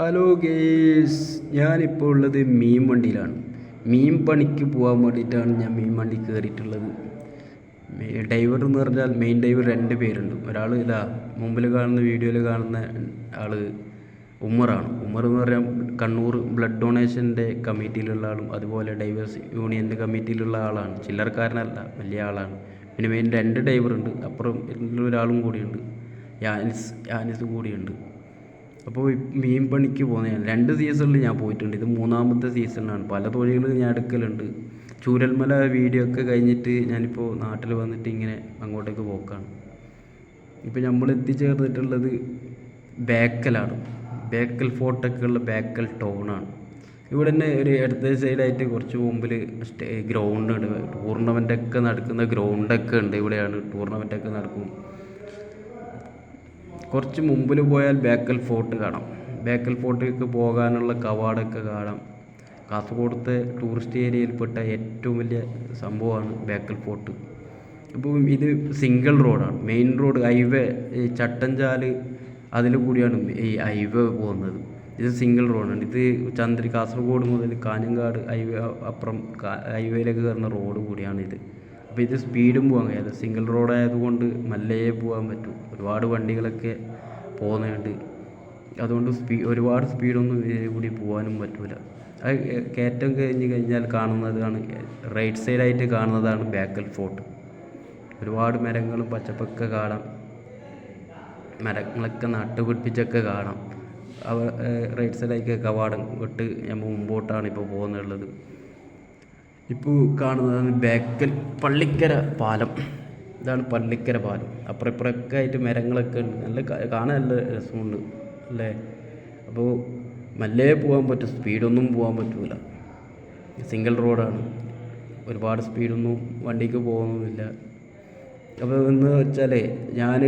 Hello guys ഞാനിപ്പോൾ ഉള്ളത് മീൻ വണ്ടിയിലാണ്. മീൻ പണിക്ക് പോകാൻ വേണ്ടിയിട്ടാണ് ഞാൻ മീൻ വണ്ടി കയറിയിട്ടുള്ളത്. ഡ്രൈവർ എന്ന് പറഞ്ഞാൽ മെയിൻ ഡ്രൈവർ രണ്ട് പേരുണ്ട്. ഒരാൾ ഇതാ മുമ്പിൽ കാണുന്ന വീഡിയോയിൽ കാണുന്ന ആൾ ഉമ്മറാണ്. ഉമ്മർ എന്ന് പറഞ്ഞാൽ കണ്ണൂർ ബ്ലഡ് ഡൊണേഷന്റെ കമ്മിറ്റിയിലുള്ള ആളും അതുപോലെ ഡൈവേഴ്സ് യൂണിയന്റെ കമ്മിറ്റിയിലുള്ള ആളാണ്. ചില്ലറക്കാരനല്ല വലിയ ആളാണ്. പിന്നെ മെയിൻ രണ്ട് ഡ്രൈവറുണ്ട് അപ്പുറം ഒരാളും കൂടിയുണ്ട്. യാനിസ് യാനിസ് കൂടിയുണ്ട്. അപ്പോൾ മീൻ പണിക്ക് പോകുന്ന രണ്ട് സീസണിൽ ഞാൻ പോയിട്ടുണ്ട്. ഇത് മൂന്നാമത്തെ സീസണാണ് പല തൊഴിലുകൾ ഞാൻ എടുക്കലുണ്ട്. ചൂരൽമല വീഡിയോ ഒക്കെ കഴിഞ്ഞിട്ട് ഞാനിപ്പോൾ നാട്ടിൽ വന്നിട്ട് ഇങ്ങനെ അങ്ങോട്ടേക്ക് പോക്കാണ്. ഇപ്പോൾ നമ്മൾ എത്തിച്ചേർന്നിട്ടുള്ളത് ബേക്കലാണ്. ബേക്കൽ ഫോർട്ടൊക്കെ ഉള്ള ബേക്കൽ ടൗണാണ് ഇവിടെ തന്നെ ഒരു അടുത്ത സൈഡായിട്ട് കുറച്ച് മുമ്പിൽ സ്റ്റേ ഗ്രൗണ്ട് ഉണ്ട് ടൂർണമെന്റൊക്കെ നടക്കുന്ന ഗ്രൗണ്ടൊക്കെ ഉണ്ട്. ഇവിടെയാണ് ടൂർണമെന്റൊക്കെ നടക്കും. കുറച്ച് മുമ്പിൽ പോയാൽ ബേക്കൽ ഫോർട്ട് കാണാം. ബേക്കൽ ഫോർട്ടിലേക്ക് പോകാനുള്ള കവാടമൊക്കെ കാണാം. കാസർഗോഡത്തെ ടൂറിസ്റ്റ് ഏരിയയിൽപ്പെട്ട ഏറ്റവും വലിയ സംഭവമാണ് ബേക്കൽ ഫോർട്ട്. അപ്പോൾ ഇത് സിംഗിൾ റോഡാണ് മെയിൻ റോഡ് ഹൈവേ ഈ ചട്ടഞ്ചാൽ അതിൽ കൂടിയാണ് ഈ ഹൈവേ പോകുന്നത്. ഇത് സിംഗിൾ റോഡാണ് ഇത് ചന്ദ്രി കാസർഗോഡ് മുതൽ കാഞ്ഞങ്ങാട് ഹൈവേ അപ്പുറം ഹൈവേയിലേക്ക് കയറുന്ന റോഡ് കൂടിയാണ് ഇത്. അപ്പോൾ ഇത് സ്പീഡും പോകാൻ കഴിയില്ല സിംഗിൾ റോഡ് ആയതുകൊണ്ട് മെല്ലയെ പോകാൻ പറ്റും. ഒരുപാട് വണ്ടികളൊക്കെ പോകുന്നുണ്ട് അതുകൊണ്ട് സ്പീ ഒരുപാട് സ്പീഡൊന്നും ഇതിൽ കൂടി പോകാനും പറ്റില്ല അത് കയറ്റം കഴിഞ്ഞ് കഴിഞ്ഞാൽ കാണുന്നതാണ് റൈറ്റ് സൈഡായിട്ട് കാണുന്നതാണ് ബേക്കൽ ഫോർട്ട് ഒരുപാട് മരങ്ങളും പച്ചപ്പൊക്കെ കാണാം. മരങ്ങളൊക്കെ നട്ടുപിടിപ്പിച്ചൊക്കെ കാണാം. അവ റൈറ്റ് സൈഡായിട്ട് കവാടം വിട്ട് ഞാൻ മുമ്പോട്ടാണ് ഇപ്പോൾ പോകുന്നുള്ളത്. ഇപ്പോൾ കാണുന്നതാണ് ബേക്കൽ പള്ളിക്കര പാലം. ഇതാണ് പള്ളിക്കര പാലം. അപ്പുറം ഇപ്പുറമൊക്കെ ആയിട്ട് മരങ്ങളൊക്കെ ഉണ്ട്. നല്ല കാണാൻ നല്ല രസമുണ്ട്. അല്ലേ? അപ്പോൾ മെല്ലെ പോകാൻ പറ്റും. സ്പീഡൊന്നും പോകാൻ പറ്റില്ല സിംഗിൾ റോഡാണ്. ഒരുപാട് സ്പീഡൊന്നും വണ്ടിക്ക് പോകുന്നൊന്നുമില്ല അപ്പോൾ എന്ന് വെച്ചാൽ ഞാൻ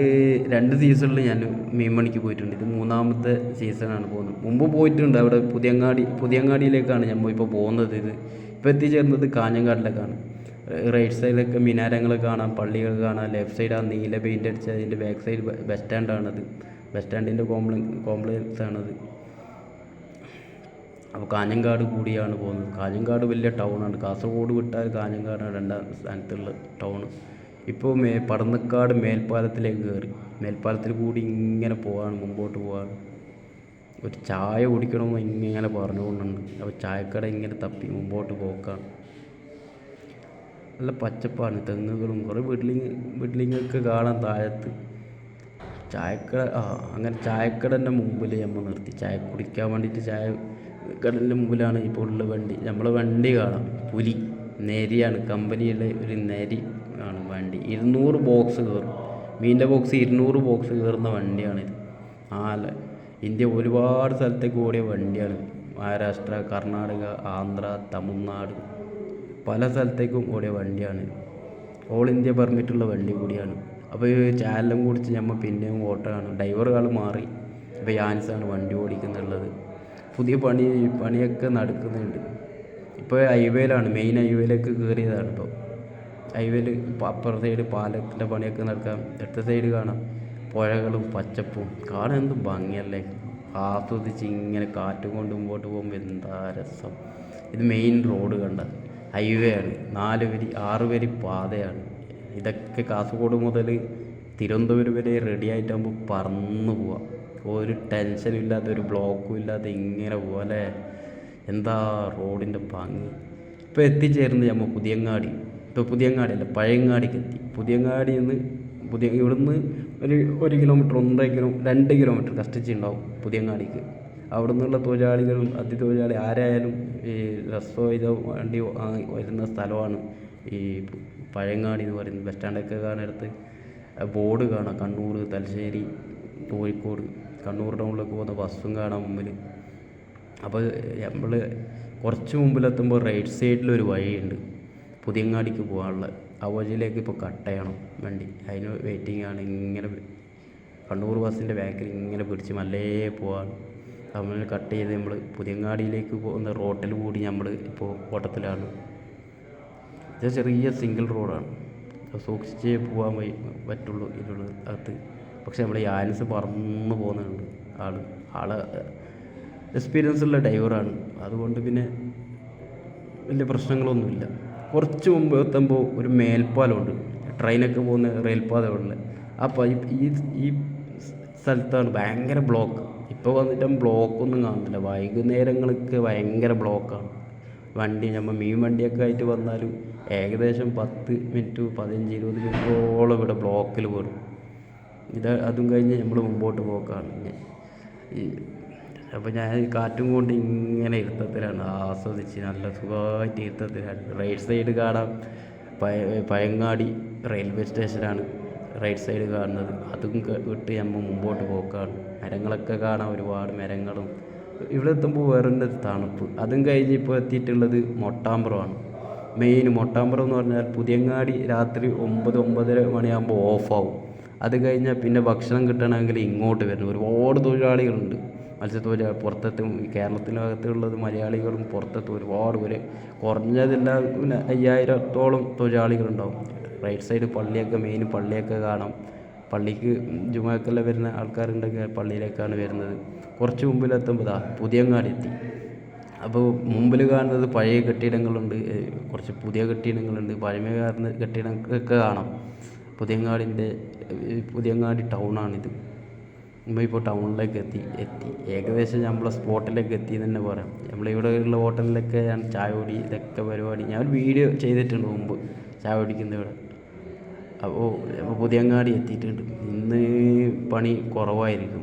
രണ്ട് സീസണിൽ ഞാൻ മീൻമണിക്ക് പോയിട്ടുണ്ട്. ഇത് മൂന്നാമത്തെ സീസണാണ് പോകുന്നത്. മുമ്പ് പോയിട്ടുണ്ട്. അവിടെ പുതിയങ്ങാടി പുതിയങ്ങാടിയിലേക്കാണ് ഞാൻ ഇപ്പോൾ പോകുന്നത് ഇത്. ഇപ്പോൾ എത്തിച്ചേർന്നത് കാഞ്ഞങ്ങാടിലേക്കാണ്. റൈറ്റ് സൈഡിലൊക്കെ മിനാരങ്ങൾ കാണാം പള്ളികൾ കാണാം ലെഫ്റ്റ് സൈഡ് ആ നീല പെയിന്റ് അടിച്ച അതിന്റെ ബാക്ക് സൈഡ് ബസ് സ്റ്റാൻഡാണത് ബസ് സ്റ്റാൻഡിന്റെ കോംപ്ല കോംപ്ലക്സ് ആണത്. അപ്പോൾ കാഞ്ഞങ്ങാട് കൂടിയാണ് പോകുന്നത്. കാഞ്ഞങ്ങാട് വലിയ ടൗണാണ് കാസർഗോഡ് വിട്ടാൽ കാഞ്ഞങ്ങാടാണ് രണ്ടാം സ്ഥാനത്തുള്ള ടൗൺ ഇപ്പോൾ മേ പടന്നക്കാട് മേൽപ്പാലത്തിലേക്ക് കയറി മേൽപ്പാലത്തിൽ കൂടി ഇങ്ങനെ പോവാണ് മുമ്പോട്ട് പോവാണ്. ഒരു ചായ കുടിക്കണമെന്ന് ഇങ്ങനെ പറഞ്ഞുകൊണ്ടുണ്ട് അപ്പോൾ ചായക്കട ഇങ്ങനെ തപ്പി മുമ്പോട്ട് പോക്കാണ്. നല്ല പച്ചപ്പാണ് തെങ്ങുകളും കുറേ ബിൽഡിങ് ബിൽഡിങ്ങൊക്കെ കാണാൻ താഴത്ത്. ചായക്കട ആ അങ്ങനെ ചായക്കടന്റെ മുമ്പിൽ നമ്മൾ നിർത്തി. ചായ കുടിക്കാൻ വേണ്ടിയിട്ട് ചായ കടലിന്റെ മുമ്പിലാണ് ഇപ്പോൾ ഉള്ള വണ്ടി. നമ്മളെ വണ്ടി കാണാം. പുലി നേരിയാണ്. കമ്പനിയുടെ ഒരു നെരി. ആണ് വണ്ടി. ഇരുന്നൂറ് ബോക്സ് കയറും. മീന്റെ ബോക്സ് ഇരുന്നൂറ് ബോക്സ് കയറുന്ന വണ്ടിയാണിത് ആ അല്ല ഇന്ത്യ ഒരുപാട് സ്ഥലത്തേക്ക് ഓടിയ വണ്ടിയാണ് മഹാരാഷ്ട്ര കർണാടക ആന്ധ്ര തമിഴ്നാട് പല സ്ഥലത്തേക്കും ഓടിയ വണ്ടിയാണ് ഓൾ ഇന്ത്യ പെർമിറ്റുള്ള വണ്ടി കൂടിയാണ്. അപ്പോൾ ഈ ചാനലും കുടിച്ച് നമ്മൾ പിന്നെയും ഓട്ടമാണ് ഡ്രൈവറുകൾ മാറി. ഇപ്പോൾ യാൻസാണ് വണ്ടി ഓടിക്കുന്നുള്ളത്. പുതിയ പണി പണിയൊക്കെ നടക്കുന്നുണ്ട്. ഇപ്പോൾ ഹൈവേയിലാണ് മെയിൻ ഹൈവേയിലേക്ക് കയറിയതാണ് ഇപ്പോൾ ഹൈവേയിൽ അപ്പുറ സൈഡ് പാലത്തിന്റെ പണിയൊക്കെ നടക്കാം ഇടത്തെ സൈഡ് കാണാം. പുഴകളും പച്ചപ്പും. കാണാൻ എന്ത് ഭംഗിയല്ലേ? ആസ്വദിച്ച് ഇങ്ങനെ കാറ്റ് കൊണ്ട് മുമ്പോട്ട് പോകുമ്പോൾ എന്താ രസം. ഇത് മെയിൻ റോഡ് കണ്ട. ഹൈവേ ആണ്. നാല് വരി ആറ് വരി പാതയാണ്. ഇതൊക്കെ കാസർഗോഡ് മുതൽ തിരുവനന്തപുരം വരെ റെഡി ആയിട്ടാകുമ്പോൾ പറന്ന് പോവാം. ഒരു ടെൻഷനും ഇല്ലാത്ത ഒരു ബ്ലോക്കും ഇല്ലാതെ ഇങ്ങനെ പോവാം അല്ലേ എന്താ റോഡിന്റെ ഭംഗി? ഇപ്പോൾ എത്തിച്ചേർന്ന് നമ്മൾ പുതിയങ്ങാടി. ഇപ്പോൾ പുതിയങ്ങാടി അല്ല പഴയങ്ങാടിക്ക് എത്തി. പുതിയങ്ങാടിയിൽ നിന്ന് പുതിയ ഇവിടുന്ന് ഒരു ഒരു കിലോമീറ്റർ ഒന്നര കിലോ രണ്ട് കിലോമീറ്റർ കഷ്ടിച്ചുണ്ടാവും പുതിയങ്ങാടിക്ക്. അവിടെ നിന്നുള്ള തൊഴിലാളികളും അതിഥിതൊഴിലാളി ആരായാലും ഈ രസോ ഇതോ വണ്ടി വരുന്ന സ്ഥലമാണ് ഈ പഴയങ്ങാടി എന്ന് പറയുന്നത്. ബസ് സ്റ്റാൻഡൊക്കെ കാണുന്നിടത്ത് ബോർഡ് കാണാം. കണ്ണൂർ തലശ്ശേരി കോഴിക്കോട്. കണ്ണൂർ ടൗണിലേക്ക് പോകുന്ന ബസ്സും കാണാം മുമ്പിൽ അപ്പോൾ നമ്മൾ കുറച്ച് മുമ്പിലെത്തുമ്പോൾ റൈറ്റ് സൈഡിലൊരു വഴിയുണ്ട്. പുതിയങ്ങാടിക്ക് പോകാനുള്ള ആ വഴിയിലേക്ക് ഇപ്പോൾ കട്ട് ചെയ്യണം വണ്ടി. അതിന് വെയിറ്റിംഗ് ആണ്. ഇങ്ങനെ കണ്ണൂർ ബസ്സിന്റെ ബാക്കിൽ ഇങ്ങനെ പിടിച്ച് മല്ലേ പോവാണ്. നമ്മൾ കട്ട് ചെയ്ത് നമ്മൾ പുതിയങ്ങാടിയിലേക്ക് പോകുന്ന റോട്ടിൽ കൂടി നമ്മൾ ഇപ്പോൾ ഓട്ടത്തിലാണ്. ഇത് ചെറിയ സിംഗിൾ റോഡാണ് സൂക്ഷിച്ചേ പോകാൻ പറ്റുള്ളൂ ഇതിനുള്ള അകത്ത്. പക്ഷെ നമ്മൾ യാൻസ് പറന്ന് പോകുന്നുണ്ട് ആൾ ആൾ എക്സ്പീരിയൻസ് ഉള്ള ഡ്രൈവറാണ് അതുകൊണ്ട് പിന്നെ വലിയ പ്രശ്നങ്ങളൊന്നുമില്ല. കുറച്ച് മുമ്പ് എത്തുമ്പോൾ ഒരു മേൽപ്പാലമുണ്ട്. ട്രെയിനൊക്കെ പോകുന്ന റെയിൽപാത ഉള്ളത് അപ്പോൾ ഈ ഈ സ്ഥലത്താണ് ഭയങ്കര ബ്ലോക്ക് ഇപ്പോൾ വന്നിട്ടും ബ്ലോക്കൊന്നും കാണുന്നില്ല. വൈകുന്നേരങ്ങൾക്ക് ഭയങ്കര ബ്ലോക്കാണ് വണ്ടി നമ്മൾ മീൻ വണ്ടിയൊക്കെ ആയിട്ട് വന്നാലും ഏകദേശം പത്ത് മിനിറ്റ് പതിനഞ്ച് ഇരുപത് മിനിറ്റോളം ഇവിടെ ബ്ലോക്കിൽ പോരും. ഇത് അതും കഴിഞ്ഞ് നമ്മൾ മുമ്പോട്ട് പോക്കാണ്. ഈ അപ്പോൾ ഞാൻ കാറ്റും കൊണ്ട് ഇങ്ങനെ ഇരുത്തത്തിലാണ്. ആസ്വദിച്ച് നല്ല സുഖമായിട്ട് ഇരുത്തത്തിലാണ്. റൈറ്റ് സൈഡ് കാണാം. പയ പയങ്ങാടി റെയിൽവേ സ്റ്റേഷനാണ് റൈറ്റ് സൈഡ് കാണുന്നത്. അതും വിട്ട് നമ്മൾ മുമ്പോട്ട് പോക്കാണ്. മരങ്ങളൊക്കെ കാണാം. ഒരുപാട് മരങ്ങളും. ഇവിടെ എത്തുമ്പോൾ വേറെ തണുപ്പ്. അതും കഴിഞ്ഞ് ഇപ്പോൾ എത്തിയിട്ടുള്ളത് മൊട്ടാമ്പുറമാണ്. മെയിൻ മൊട്ടാമ്പുറം എന്ന് പറഞ്ഞാൽ പുതിയങ്ങാടി രാത്രി ഒമ്പത് ഒമ്പതര മണിയാകുമ്പോൾ ഓഫാവും അത് കഴിഞ്ഞാൽ പിന്നെ ഭക്ഷണം കിട്ടണമെങ്കിൽ ഇങ്ങോട്ട് വരണം. ഒരുപാട് തൊഴിലാളികളുണ്ട്. മത്സ്യത്തൊഴിലാളി പുറത്തെത്തും. കേരളത്തിനകത്തുള്ളത് മലയാളികളും പുറത്തെത്തും. ഒരുപാട് പേര് കുറഞ്ഞതെല്ലാം പിന്നെ അയ്യായിരത്തോളം തൊഴിലാളികളുണ്ടാവും. റൈറ്റ് സൈഡ് പള്ളിയൊക്കെ മെയിൻ പള്ളിയൊക്കെ കാണാം. പള്ളിക്ക് ജുമാക്കെല്ലാം വരുന്ന ആൾക്കാരുണ്ടെങ്കിൽ പള്ളിയിലേക്കാണ് വരുന്നത്. കുറച്ച് മുമ്പിലെത്തുമ്പോൾ ഇതാ പുതിയങ്ങാടി എത്തി അപ്പോൾ മുമ്പിൽ കാണുന്നത് പഴയ കെട്ടിടങ്ങളുണ്ട്. കുറച്ച് പുതിയ കെട്ടിടങ്ങളുണ്ട്. പഴമ കെട്ടിടങ്ങളൊക്കെ കാണാം. പുതിയങ്ങാടിന്റെ പുതിയങ്ങാടി ടൗണാണിത്. നമ്മളിപ്പോൾ ടൗണിലേക്ക് എത്തി എത്തി. ഏകദേശം നമ്മളെ സ്പോട്ടിലേക്ക് എത്തി എന്ന് തന്നെ പറയാം. നമ്മളിവിടെ ഉള്ള ഹോട്ടലിലൊക്കെ ചായ കുടി ഇതൊക്കെ പരിപാടി. ഞാൻ ഒരു വീഡിയോ ചെയ്തിട്ടുണ്ട് മുമ്പ് ചായ കുടിക്കുന്ന ഇവിടെ. അപ്പോൾ അപ്പോൾ പുതിയങ്ങാടി എത്തിയിട്ടുണ്ട്. ഇന്ന് പണി കുറവായിരിക്കും.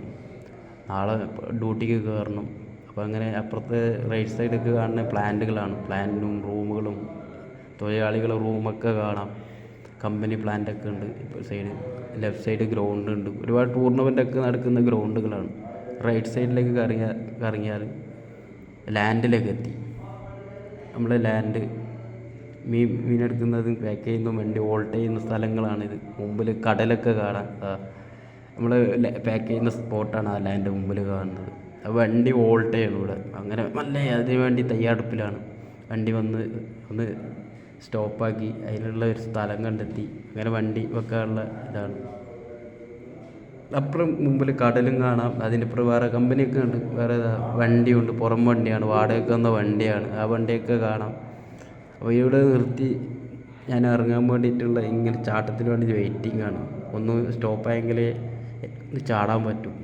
നാളെ ഡ്യൂട്ടിക്ക് കയറണം. അപ്പോൾ അങ്ങനെ അപ്പുറത്തെ റൈറ്റ് സൈഡൊക്കെ കാണുന്ന പ്ലാന്റുകളാണ് പ്ലാന്റും റൂമുകളും തൊഴിലാളികളുടെ റൂമൊക്കെ കാണാം. കമ്പനി പ്ലാന്റ് ഒക്കെ ഉണ്ട്. ഇപ്പോൾ സൈഡ് ലെഫ്റ്റ് സൈഡ് ഗ്രൗണ്ട് ഉണ്ട്. ഒരുപാട് ടൂർണമെന്റ് ഒക്കെ നടക്കുന്ന ഗ്രൗണ്ടുകളാണ് റൈറ്റ് സൈഡിലേക്ക് കറങ്ങിയാൽ കറങ്ങിയാൽ ലാൻഡിലേക്ക് എത്തി. നമ്മൾ ലാൻഡ് മീൻ മീനെടുക്കുന്നതും പാക്ക് ചെയ്യുന്നതും വണ്ടി ഓൾട്ട് ചെയ്യുന്ന സ്ഥലങ്ങളാണിത്. മുമ്പിൽ കടലൊക്കെ കാണാം. നമ്മൾ പാക്ക് ചെയ്യുന്ന സ്പോട്ടാണ് ആ ലാൻഡ് മുമ്പിൽ കാണുന്നത്. ആ വണ്ടി ഓൾട്ട് ചെയ്യണം ഇവിടെ. അങ്ങനെ നല്ല അതിന് വേണ്ടി തയ്യാറെടുപ്പിലാണ്. വണ്ടി വന്ന് ഒന്ന് സ്റ്റോപ്പാക്കി അതിനുള്ള ഒരു സ്ഥലം കണ്ടെത്തി. അങ്ങനെ വണ്ടി വെക്കാനുള്ള ഇതാണ്. അപ്പുറം മുമ്പിൽ കടലും കാണാം. അതിന്റെ അപ്പുറം വേറെ കമ്പനിയൊക്കെ ഉണ്ട്. വേറെ വണ്ടിയുണ്ട്. പുറം വണ്ടിയാണ്. വാടകയ്ക്ക് വന്ന വണ്ടിയാണ്. ആ വണ്ടിയൊക്കെ കാണാം. അപ്പോൾ ഇവിടെ നിർത്തി ഞാൻ ഇറങ്ങാൻ വേണ്ടിയിട്ടുള്ള ഇങ്ങനെ ചാട്ടത്തിന് വേണ്ടി വെയിറ്റിംഗ് ആണ്. ഒന്ന് സ്റ്റോപ്പായെങ്കിലേ ചാടാൻ പറ്റും.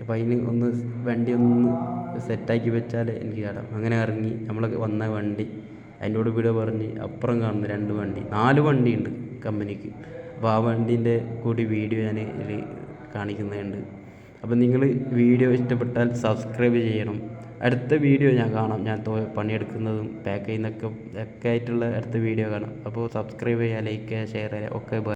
അപ്പോൾ അതിന് ഒന്ന് വണ്ടി ഒന്ന് സെറ്റാക്കി വെച്ചാൽ എനിക്ക് ചാടാം. അങ്ങനെ ഇറങ്ങി നമ്മൾ വന്ന വണ്ടി. അതിന്റെ കൂടെ ഇവിടെ പറഞ്ഞ് അപ്പുറം കാണുന്ന രണ്ട് വണ്ടി നാല് വണ്ടിയുണ്ട് കമ്പനിക്ക്. അപ്പോൾ ആ വണ്ടീന്റെ കൂടി വീഡിയോ ഞാൻ ഇതിൽ കാണിക്കുന്നുണ്ട്. അപ്പോൾ നിങ്ങൾ വീഡിയോ ഇഷ്ടപ്പെട്ടാൽ സബ്സ്ക്രൈബ് ചെയ്യണം. അടുത്ത വീഡിയോ ഞാൻ കാണാം. ഞാൻ പണിയെടുക്കുന്നതും പാക്ക് ചെയ്യുന്നതൊക്കെ ഒക്കെ ആയിട്ടുള്ള അടുത്ത വീഡിയോ കാണാം. അപ്പോൾ സബ്സ്ക്രൈബ് ചെയ്യുക ലൈക്ക് ചെയ്യുക ഷെയർ ചെയ്യുക. ഒക്കെ